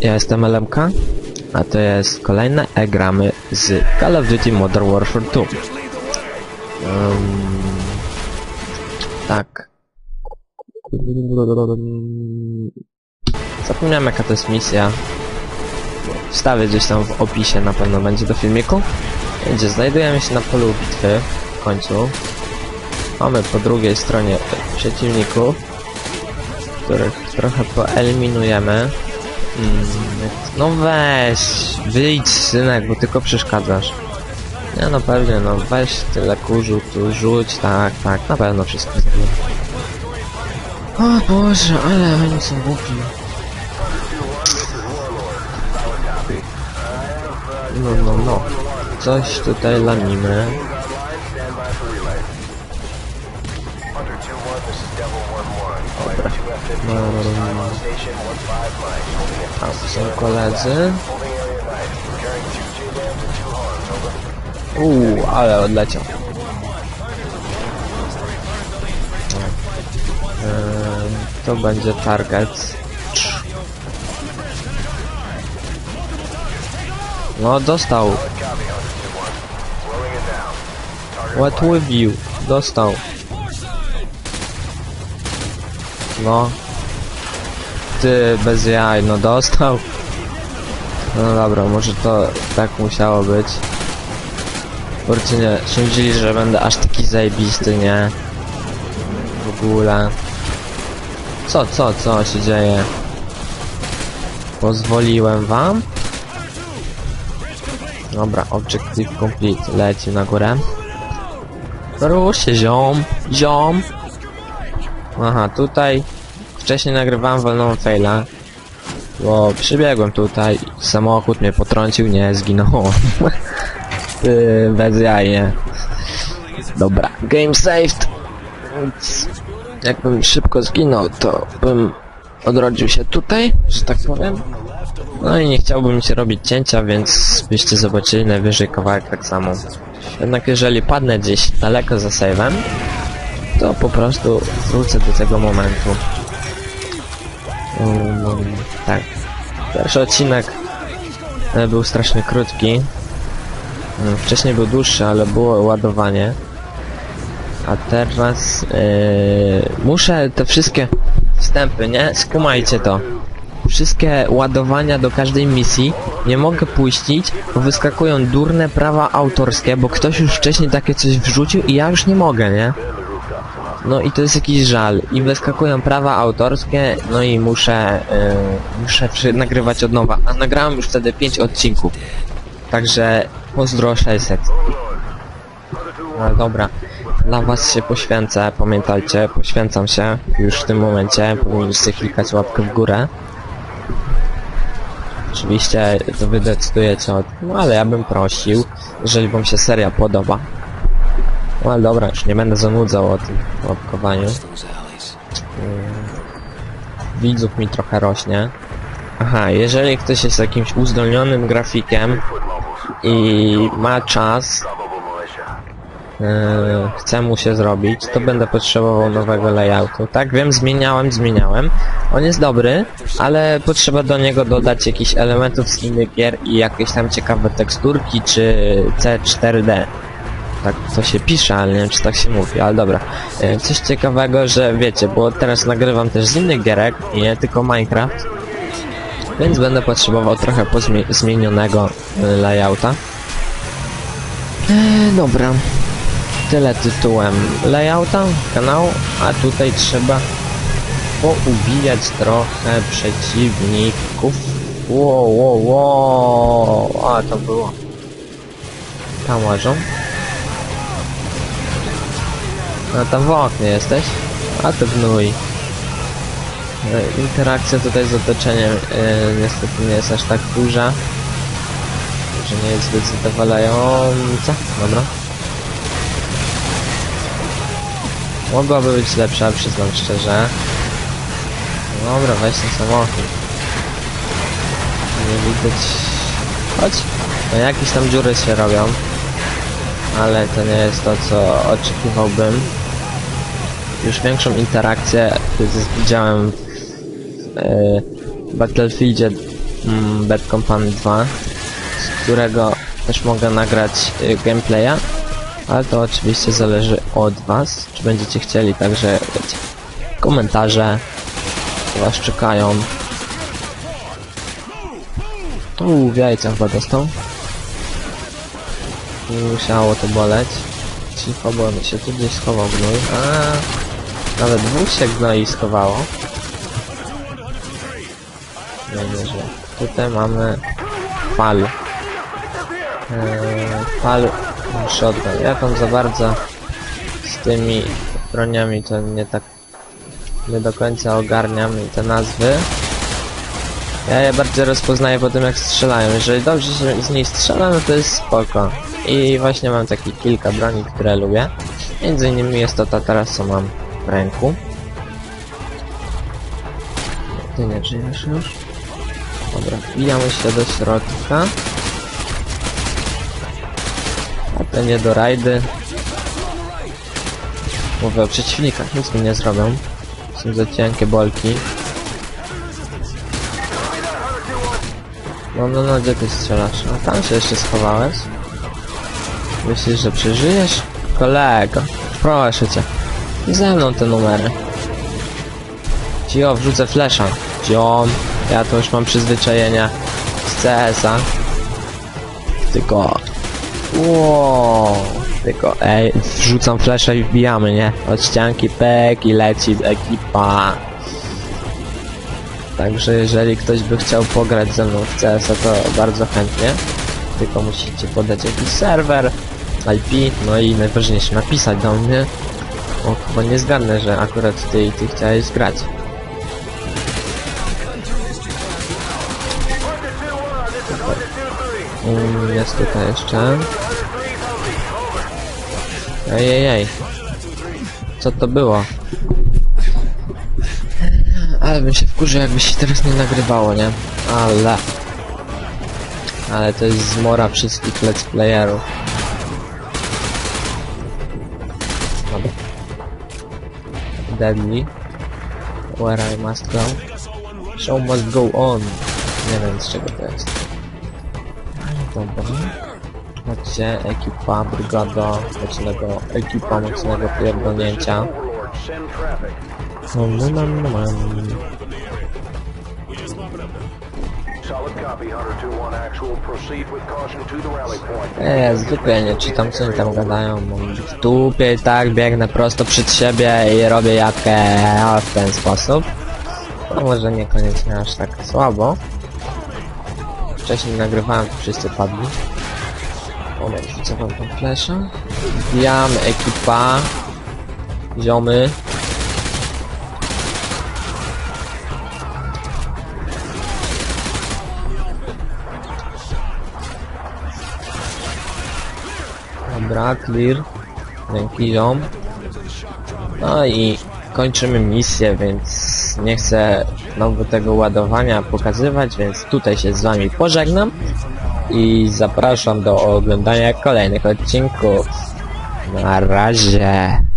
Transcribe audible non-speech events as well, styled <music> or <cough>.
ja jestem LMK, a to jest kolejne e-gramy z Call of Duty Modern Warfare 2. Um, tak. Zapomniałem jaka to jest misja. Wstawię gdzieś tam w opisie, na pewno będzie do filmiku. Gdzie znajdujemy się na polu bitwy w końcu. Mamy po drugiej stronie przeciwników, których trochę poeliminujemy. No weź, wyjdź synek, bo tylko przeszkadzasz. Nie no pewnie, no weź tyle kurzu tu, rzuć, tak, tak, na pewno wszystko zrobię. O Boże, ale oni są głupi. No, no, no. Coś tutaj lamimy. Tam są koledzy. Uuu, ale odleciał. Eee, to będzie target. No, dostał. What with you? Dostał. No. Ty, bez jaj, no dostał. No dobra, może to tak musiało być. Kurczę, nie, sądzili, że będę aż taki zajebisty, nie? W ogóle. Co, co, co się dzieje? Pozwoliłem wam? Dobra, objective complete. Leci na górę. Rusz się, ziom, ziom. Aha, tutaj wcześniej nagrywałem wolną faila. Bo przybiegłem tutaj, samochód mnie potrącił, nie, zginąłem. Ty, <laughs> bez jaje. Dobra, game saved. Jakbym szybko zginął, to bym odrodził się tutaj, że tak powiem. No i nie chciałbym się robić cięcia, więc byście zobaczyli najwyżej kawałek tak samo. Jednak jeżeli padnę gdzieś daleko za save'em, to po prostu wrócę do tego momentu. Um, tak. Pierwszy odcinek e, był strasznie krótki. Mm, Wcześniej był dłuższy, ale było ładowanie. A teraz e, muszę te wszystkie wstępy, nie? Skumajcie to. Wszystkie ładowania do każdej misji nie mogę puścić, bo wyskakują durne prawa autorskie, bo ktoś już wcześniej takie coś wrzucił i ja już nie mogę, nie? No i to jest jakiś żal. I wyskakują prawa autorskie, no i muszę, yy, muszę nagrywać od nowa. A nagrałem już wtedy 5 odcinków. Także pozdro 600. No dobra, dla was się poświęcę, pamiętajcie, poświęcam się już w tym momencie, powinniście klikać łapkę w górę. Oczywiście to wy decydujecie o tym, no ale ja bym prosił, jeżeli wam się seria podoba. No ale dobra, już nie będę zanudzał o tym łapkowaniu. Mm, Widzów mi trochę rośnie. Aha, jeżeli ktoś jest jakimś uzdolnionym grafikiem i ma czas, yy, chce mu się zrobić, to będę potrzebował nowego layoutu. Tak, wiem, zmieniałem, zmieniałem. On jest dobry, ale potrzeba do niego dodać jakichś elementów z innych gier i jakieś tam ciekawe teksturki czy C4D. Tak to się pisze, ale nie wiem czy tak się mówi, ale dobra. E, Coś ciekawego, że wiecie, bo teraz nagrywam też z innych gierek, nie tylko Minecraft. Więc będę potrzebował trochę zmienionego e, layouta. E, dobra. Tyle tytułem layouta kanału, a tutaj trzeba poubijać trochę przeciwników. Wow, wow, wow. A, to było. Tam łażą. A tam w oknie jesteś? A to gnój. E, Interakcja tutaj z otoczeniem e, niestety nie jest aż tak duża. Że nie jest zbyt zadowalająca. Dobra. Mogłaby być lepsza, przyznam szczerze. Dobra, weź ten samochód. Nie widać... Chodź. No jakieś tam dziury się robią. Ale to nie jest to, co oczekiwałbym. Już większą interakcję widziałem w e, Battlefieldzie mm, Bad Company 2, z którego też mogę nagrać y, gameplaya, ale to oczywiście zależy od was, czy będziecie chcieli, także wiecie, komentarze was czekają. Uuu, w chyba dostał. Musiało to boleć. Cicho, bo się tu gdzieś schował gnój. A, nawet dwóch się gnoi schowało. No nieźle. Tutaj mamy fal. Eee, fal shotgun. Ja tam za bardzo z tymi broniami to nie tak nie do końca ogarniam te nazwy. Ja je bardziej rozpoznaję po tym jak strzelają. Jeżeli dobrze się z niej strzela, no to jest spoko. I właśnie mam takie kilka broni, które lubię. Między innymi jest to ta teraz, co mam w ręku. Ty nie żyjesz już? Dobra, wbijamy się do środka. A te nie do rajdy. Mówię o przeciwnikach, nic mi nie zrobią. Są za cienkie bolki. No, no, no, gdzie ty strzelasz? A tam się jeszcze schowałeś? Myślisz, że przeżyjesz? Kolego, proszę cię. Ze mną te numery. Cio, wrzucę flesza. Ciom, ja to już mam przyzwyczajenia z CS-a. Tylko... Wow, tylko ej, wrzucam flesza i wbijamy, nie? Od ścianki pek i leci ekipa. Także jeżeli ktoś by chciał pograć ze mną w CS, to bardzo chętnie. Tylko musicie podać jakiś serwer, IP, no i najważniejsze napisać do mnie. O, chyba nie zgadnę, że akurat ty i ty chciałeś grać. Um, jest tutaj jeszcze. Ej. Co to było? Ale bym się wkurzył, jakby się teraz nie nagrywało, nie? Ale... Ale to jest zmora wszystkich let's playerów. Deadly. Where I must go. Show must go on. Nie wiem z czego to jest. Dobra. Chodźcie, ekipa, brygada mocnego, ekipa mocnego pierdolnięcia. No, no, no, no, no. Solid copy, Hunter 2-1 actual. Proceed with caution to the rally point. Eee, zwykle nie czytam co oni tam gadają, mam w dupie i tak biegnę prosto przed siebie i robię jatkę w ten sposób. No może niekoniecznie aż tak słabo. Wcześniej nagrywałem, to wszyscy padli. Moment, rzucę wam tą flesza. Wbijamy ekipa. Ziomy. Dobra, clear. Dzięki ziom. No i kończymy misję, więc nie chcę znowu tego ładowania pokazywać, więc tutaj się z wami pożegnam i zapraszam do oglądania kolejnych odcinków. Na razie.